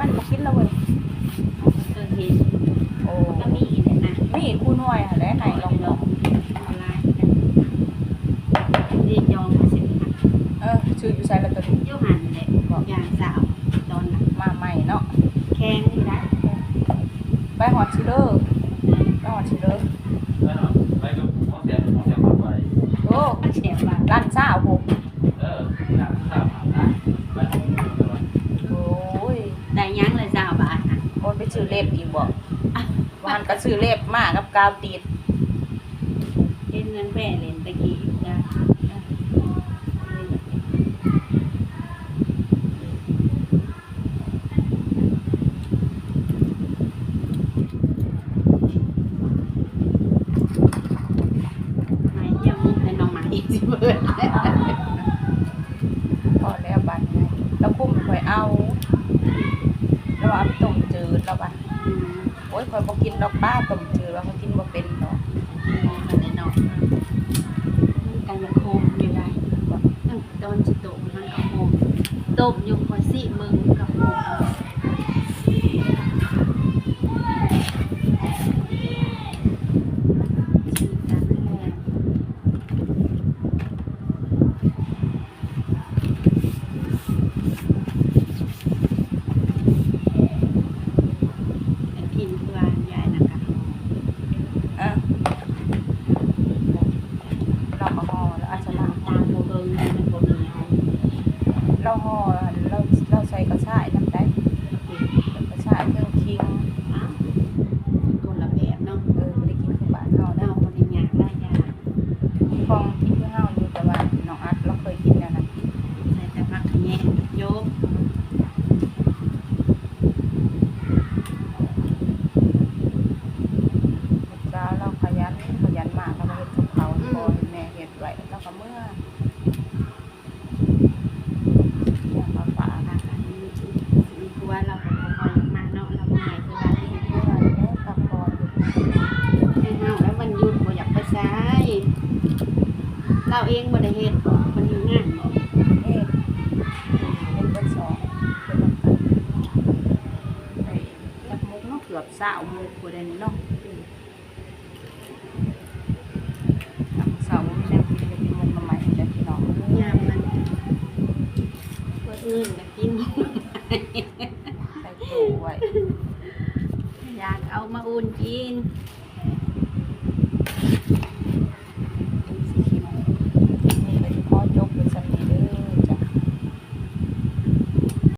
มันบ่กิดแล้วเว้ยเคยโอ้ก็มีแหละนะนี่คู่น่อยหั่แหละไหนลองลองออนไน์ดีจองมาสิค่ะเออชื่ออยู่ไสละตัวนี้อยู่หันเลยบอกอย่างสาวตอนมาใหม่เนาะแข้งนี่นะไปหอดซิเด้อไปหอดซิเด้อไปหอดไปก็ของแซ่บของแซ่บไว้โอ้เสียซ่บว่ะร้านสาวผม ซื้อเล็บอีกบ่วันก็ซื้อเล็บมากับกาวติดเล่นเงินแม่เล่นตะกี้จ้ะไม่เยี่ยมมุกในน้องหมาอีกสิเบิร์ด พอแล้วบัดนี้แล้วคุ้มค่อยเอา แล้วเอาไปต้มจืดแล้วบัดโอ้ยค่อยบ่กินดอกป้าต้มจืดว่าเขากินบ่เป็นดอกกันยังโคมอยู่ได้ตอนจิตโตมันก็โคมตบอยู่คอยสิมึงกับโคมกินเพื่อนยายนะคะ อะ เราก็ห่อแล้วอาจจะล้างตาโบเบิงมันโบเหนียวเราห่อเราเราใส่กระชายน้ำ กับพออยู่ให้เฮาแล้วมันหยุดบ่อยากไปใช้เราเองบ่ได้เฮ็ดมันอยู่งานเนาะเฮ็ดเป็นเบิดสองเป็นน้ำตาลไปจักมุกเนาะเกือบ20มุกบ่ได้เนาะ น้ำเสาไม่ได้กินจะกินมันมาใหม่จะพี่น้อง ยามมันคนอื่นก็กิน ใส่ตู้ไว้ อยากเอามาอุ่นกิน